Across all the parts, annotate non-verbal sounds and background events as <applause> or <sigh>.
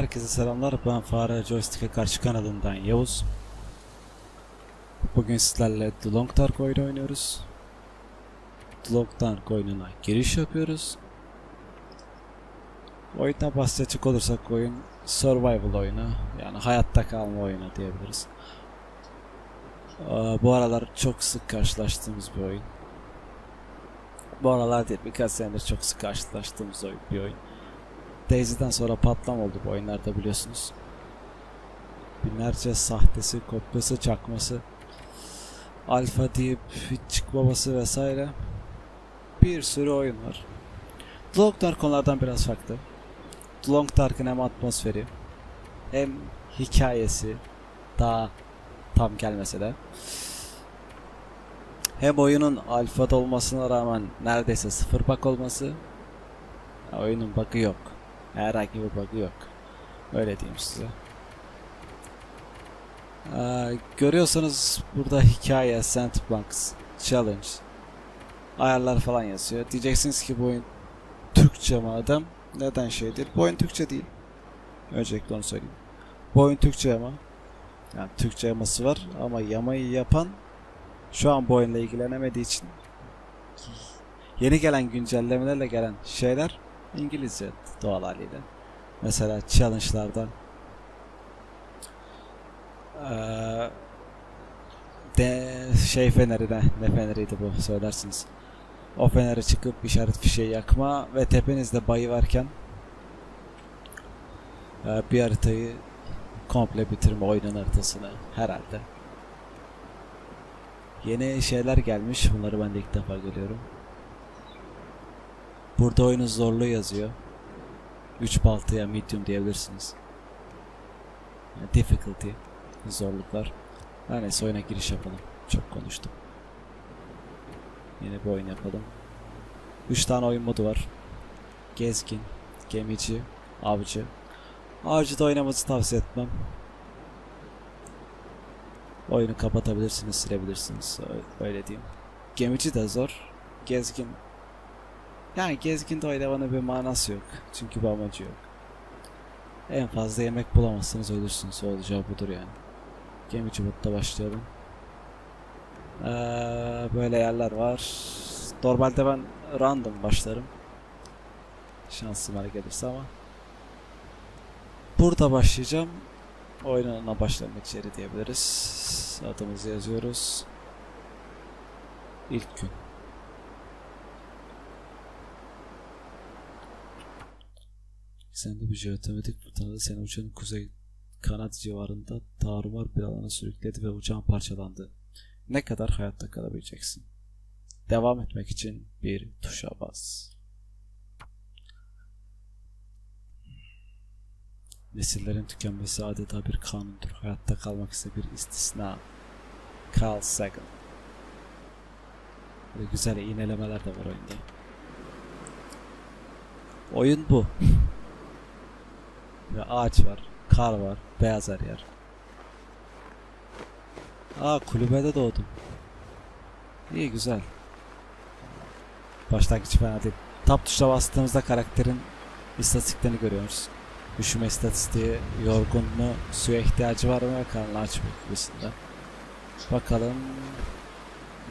Herkese selamlar. Ben Fare Joystick'e karşı kanalından Yavuz. Bugün sizlerle The Long Dark oyunu oynuyoruz. The Long Dark oyununa giriş yapıyoruz. Oyundan bahsedecek olursak oyun survival oyunu. Yani hayatta kalma oyunu diyebiliriz. Aa, Bu aralar çok sık karşılaştığımız bir oyun. Bu aralar değil birkaç senedir çok sık karşılaştığımız bir oyun. Daisy'den sonra patlama oldu bu oyunlarda biliyorsunuz. Binlerce sahtesi, kopyası, çakması, alfa deyip hiç çıkmaması vesaire. Bir sürü oyun var. The Long Dark konulardan biraz farklı. The Long Dark'ın hem atmosferi hem hikayesi daha tam gelmese de hem oyunun alfada olmasına rağmen neredeyse sıfır bug olması oyunun bug'ı yok. Herhangi bir bug'ı yok. Öyle diyeyim size. Ee, görüyorsanız burada hikaye, sandbox, challenge, ayarlar falan yazıyor. Diyeceksiniz ki bu oyun Türkçe madem neden şeydir? Bu oyun Türkçe değil. Öncelikle onu söyleyeyim. Bu oyun Türkçe ama. Yani Türkçe yaması var ama yamayı yapan şu an bu oyunla ilgilenemediği için yeni gelen güncellemelerle gelen şeyler İngilizce doğal haliyle. Mesela challenge'larda de şey feneri ne, ne feneriydi bu söylersiniz. O feneri çıkıp işaret fişeği yakma ve tepenizde bayı varken bir haritayı komple bitirme oyunun haritasını herhalde. Yeni şeyler gelmiş. Bunları ben de ilk defa görüyorum. Burada oyunun zorluğu yazıyor. 3 baltaya medium diyebilirsiniz. Yani difficulty zorluklar. Her neyse oyuna giriş yapalım. Çok konuştum. Yeni bir oyun yapalım. 3 tane oyun modu var. Gezgin, gemici, avcı. Avcıda oynamanızı tavsiye etmem. Oyunu kapatabilirsiniz, silebilirsiniz. Öyle diyeyim. Gemici de zor. Gezgin yani gezginde oynamanın bir manası yok. Çünkü bir amacı yok. En fazla yemek bulamazsınız ölürsünüz. Olacağı budur yani. Gemici modda başlayalım. Ee, böyle yerler var. Normalde ben random başlarım. Şansım bana gelirse ama. Burada başlayacağım. Oyununa başlamak yeri diyebiliriz. Adımızı yazıyoruz. İlk gün. Sen bir jeotermatik fırtınada seni uçağın kuzey kanat civarında tarumar bir alana sürükledi ve uçağın parçalandı. Ne kadar hayatta kalabileceksin? Devam etmek için bir tuşa bas. Nesillerin tükenmesi adeta bir kanundur. Hayatta kalmak ise bir istisna. Carl Sagan. Böyle güzel iğnelemeler de var oyunda. Oyun bu. Ve ağaç var, kar var, beyaz her yer. Aa kulübede doğdum. İyi güzel. Başlangıç fena değil. Tap tuşuna bastığımızda karakterin istatistiklerini görüyoruz. Üşüme istatistiği, yorgun mu, suya ihtiyacı var mı ve karnı aç gibisinden. Bakalım.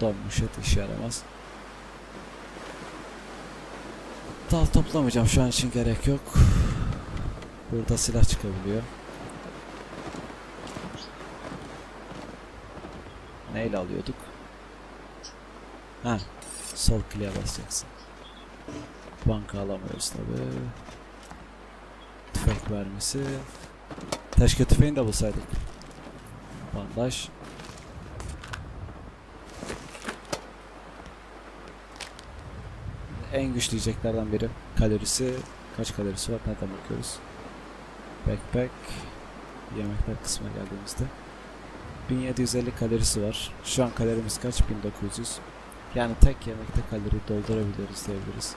Donmuş et işe yaramaz. Dal toplamayacağım şu an için gerek yok. Burada silah çıkabiliyor. Neyle alıyorduk? Ha, sol kliğe basacaksın. Banka alamıyoruz tabi. Tüfek vermesi. Keşke tüfeğini de bulsaydık. Bandaj. En güçlü yiyeceklerden biri. Kalorisi kaç kalorisi var? Nereden bakıyoruz? Backpack yemekler kısmına geldiğimizde 1750 kalorisi var. Şu an kalorimiz kaç? 1900. Yani tek yemekte kalori doldurabiliyoruz diyebiliriz.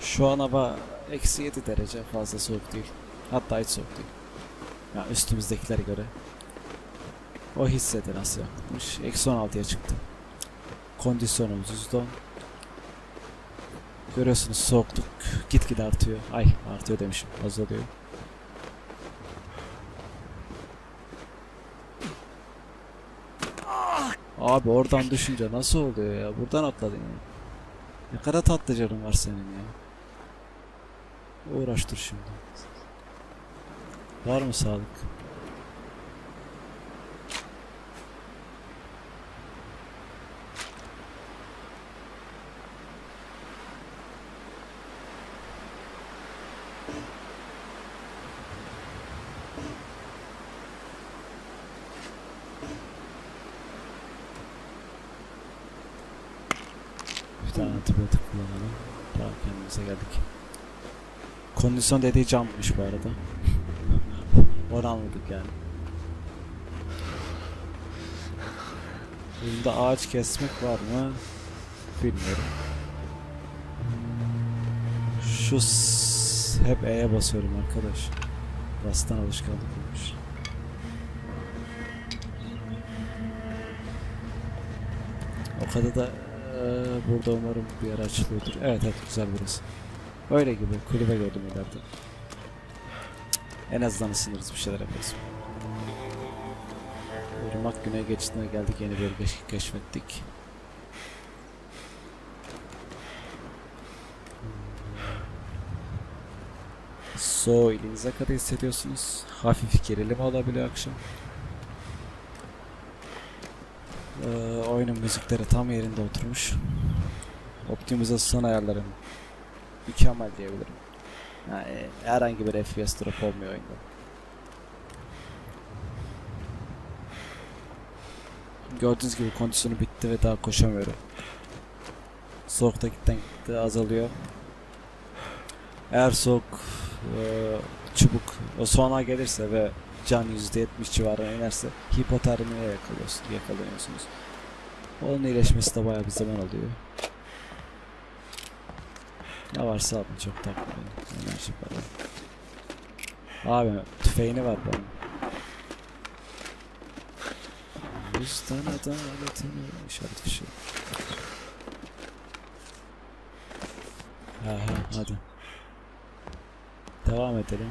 Şu an hava eksi 7 derece fazla soğuk değil. Hatta hiç soğuk değil. Yani üstümüzdekilere göre. O hissede nasıl yapmış? Eksi 16'ya çıktı. Kondisyonumuz %10. Görüyorsunuz soğukluk gitgide artıyor. Ay artıyor demişim azalıyor. Abi oradan düşünce nasıl oluyor ya? Buradan atladın ya. Ne kadar tatlı canın var senin ya. Uğraş dur şimdi. Var mı sağlık? Bir tane antibiyotik kullanalım. Daha kendimize geldik. Kondisyon dediği cammış bu arada. <laughs> Onu anladık yani. Bunda ağaç kesmek var mı? Bilmiyorum. Şu hep E'ye basıyorum arkadaş. Bastan alışkanlık olmuş. O kadar da eee, burada umarım bir yer açılıyordur. Evet evet güzel burası. Öyle gibi kulübe gördüm ileride. En azından ısınırız bir şeyler yaparız. Irmak güney geçtiğine geldik yeni bölge keşfettik. So elinize kadar hissediyorsunuz. Hafif gerilim olabiliyor akşam. Ee, oyunun müzikleri tam yerinde oturmuş. Optimizasyon ayarları mükemmel diyebilirim. Yani herhangi bir FPS drop olmuyor oyunda. Gördüğünüz gibi kondisyonu bitti ve daha koşamıyorum. Soğukta gitten gitti azalıyor. Eğer soğuk e, çubuk o sona gelirse ve can %70 civarına inerse hipotermiye yakalıyorsun, yakalanıyorsunuz. Onun iyileşmesi de bayağı bir zaman alıyor. Ne varsa alın çok takmayın. Enerji falan. Abi tüfeğini ver bana. Yüzden adaletini işaret bir şey. Ha ha hadi. Devam edelim.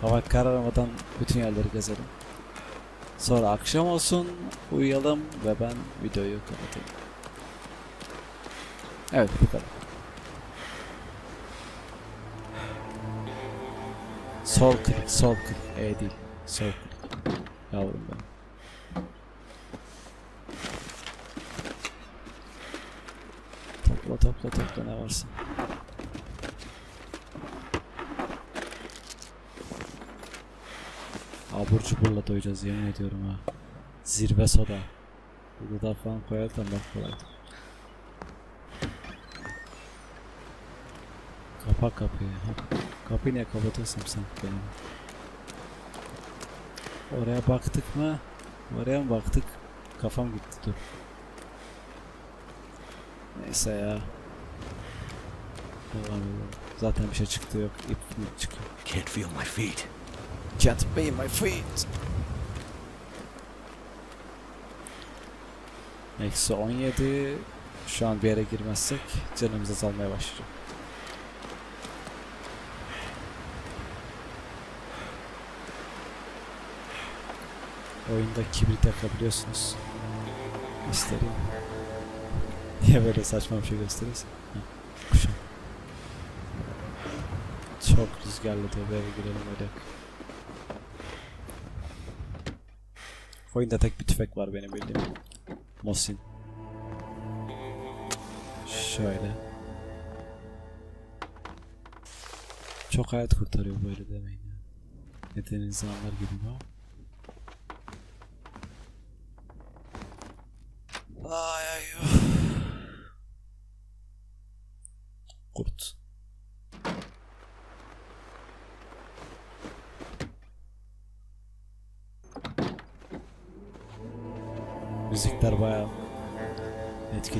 Hava kararmadan bütün yerleri gezelim. Sonra akşam olsun, uyuyalım ve ben videoyu kapatayım. Evet bu kadar. Sol klik, sol klik. E değil. Sol klik. Yavrum ben. Topla topla topla ne varsa. Abur cuburla doyacağız yemin ediyorum ha. Zirve soda. Burada falan koyarsan bak kolay. Kapak kapıyı. Ha. Kapıyı niye kapatıyorsun sen benim? Oraya baktık mı? Oraya mı baktık? Kafam gitti dur. Neyse ya. Devam edelim. Zaten bir şey çıktı yok. İp mi çıkıyor? Can't feel my feet. Can't be my feet. Eksi 17. Şu an bir yere girmezsek canımız azalmaya başlayacak. Oyunda kibrit yakabiliyorsunuz. Göstereyim. Niye böyle saçma bir şey gösteriyorsun? Ha, kuşam. Çok rüzgarlı. Bir eve girelim öyle. Oyunda tek bir tüfek var benim bildiğim. Mosin. Şöyle. Çok hayat kurtarıyor böyle demeyin ya. Neden insanlar gibi bu?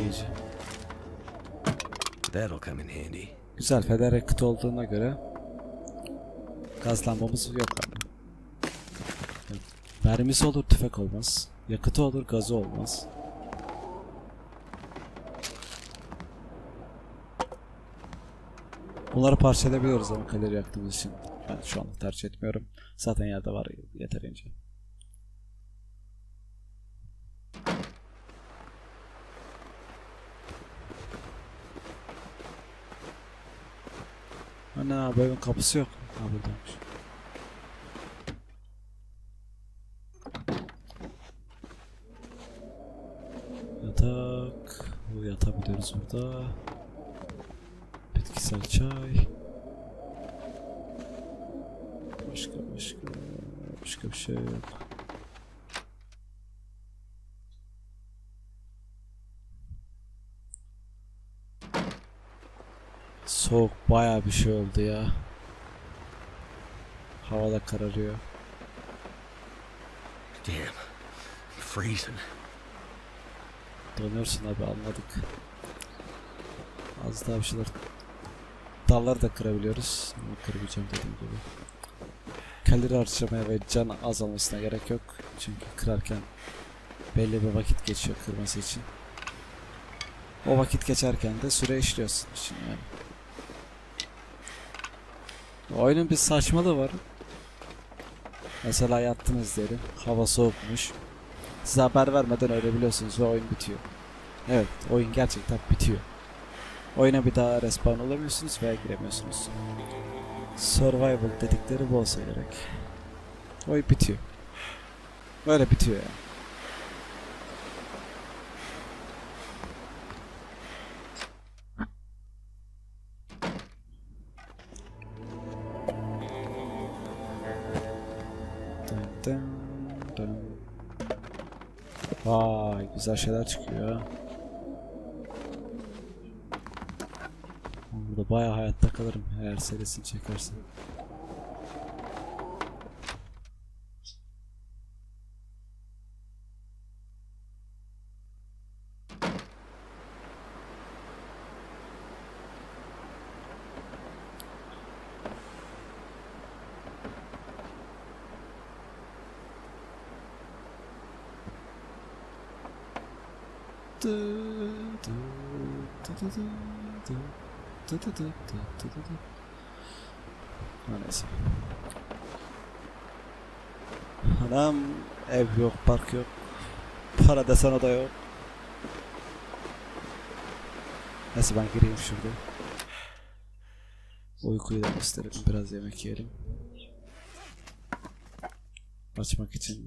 Etkileyici. That'll come in handy. Güzel feder yakıt olduğuna göre gaz lambamız yok abi. Mermisi olur tüfek olmaz. Yakıtı olur gazı olmaz. Bunları parçalayabiliyoruz ama kalori yaktığımız için ben şu an tercih etmiyorum. Zaten yerde var yeterince. Ana bu evin kapısı yok. Ha buradaymış. Yatak. Bu yatabiliyoruz burada. Bitkisel çay. Başka başka başka bir şey yok. Soğuk bayağı bir şey oldu ya. Hava da kararıyor. Damn. Freezing. Donuyorsun abi anladık. Az daha bir şeyler dalları da kırabiliyoruz. Ama kırabileceğim dediğim gibi. Kalori harcamaya ve can azalmasına gerek yok. Çünkü kırarken belli bir vakit geçiyor kırması için. O vakit geçerken de süre işliyorsun için yani. Oyunun bir saçmalığı var. Mesela yattınız diyelim. Hava soğukmuş. Size haber vermeden ölebiliyorsunuz ve oyun bitiyor. Evet, oyun gerçekten bitiyor. Oyuna bir daha respawn olamıyorsunuz veya giremiyorsunuz. Survival dedikleri bu olsa gerek. Oyun bitiyor. Böyle bitiyor yani. Dın. Vay güzel şeyler çıkıyor. Burada bayağı hayatta kalırım eğer serisini çekersen. Neyse. Anam ev yok, park yok. Para desen o da yok. Neyse ben gireyim şurada. Uykuyu da isterim. Biraz yemek yiyelim. Açmak için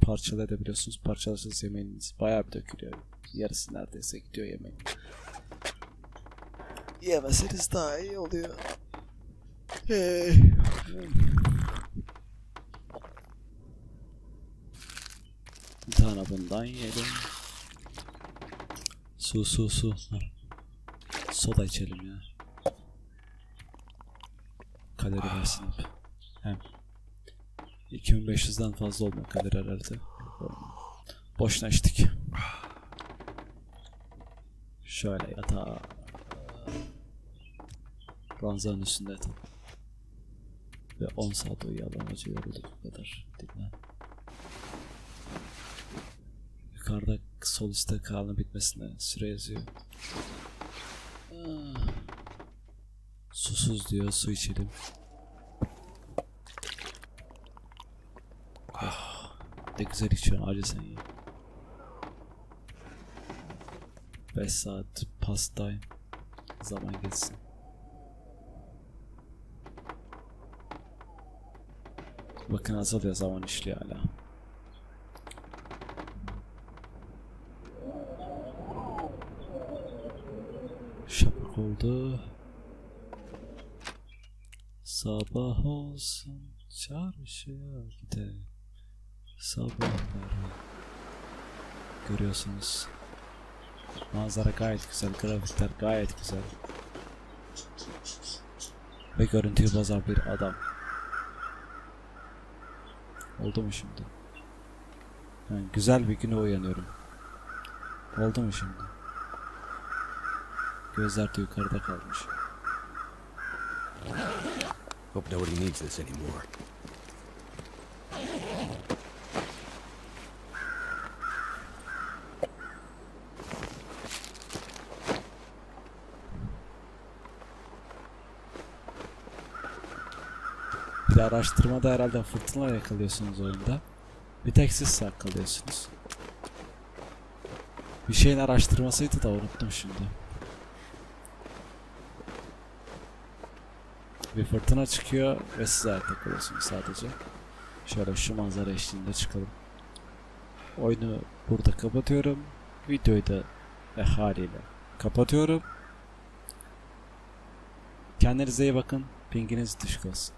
parçalayabiliyorsunuz. Parçalarsanız yemeğiniz bayağı bir dökülüyor. Yarısı neredeyse gidiyor yemeğin. Yemeseniz daha iyi oluyor. Hey. Bir tane bundan yiyelim. Su su su. Soda içelim ya. Kalori versin hep. Hem 2500'den fazla olmuyor kalori herhalde. Boşuna içtik. Şöyle yatağa ranzanın üstünde yatalım. Ve 10 saat uyuyalım acı yorulduk bu kadar. Dinlen. Yukarıda sol üstte karnı bitmesine süre yazıyor. Ah. Susuz diyor su içelim. Ne güzel içiyorsun acı sen ya. 5 saat pastayım. Zaman geçsin. Bakın azalıyor zaman işliyor hala. Şafak oldu. Sabah olsun çarşıya gidelim. Sabahları. Görüyorsunuz. Manzara gayet güzel, grafikler gayet güzel. Ve görüntüyü bozan bir adam. Oldu mu şimdi? Yani güzel bir güne uyanıyorum. Oldu mu şimdi? Gözler de yukarıda kalmış. Hope nobody needs this anymore. Araştırmada herhalde fırtına yakalıyorsunuz oyunda. Bir tek siz sağ kalıyorsunuz. Bir şeyin araştırmasıydı da unuttum şimdi. Bir fırtına çıkıyor ve siz hayatta kalıyorsunuz sadece. Şöyle şu manzara eşliğinde çıkalım. Oyunu burada kapatıyorum. Videoyu da e, haliyle kapatıyorum. Kendinize iyi bakın. Pinginiz düşük olsun.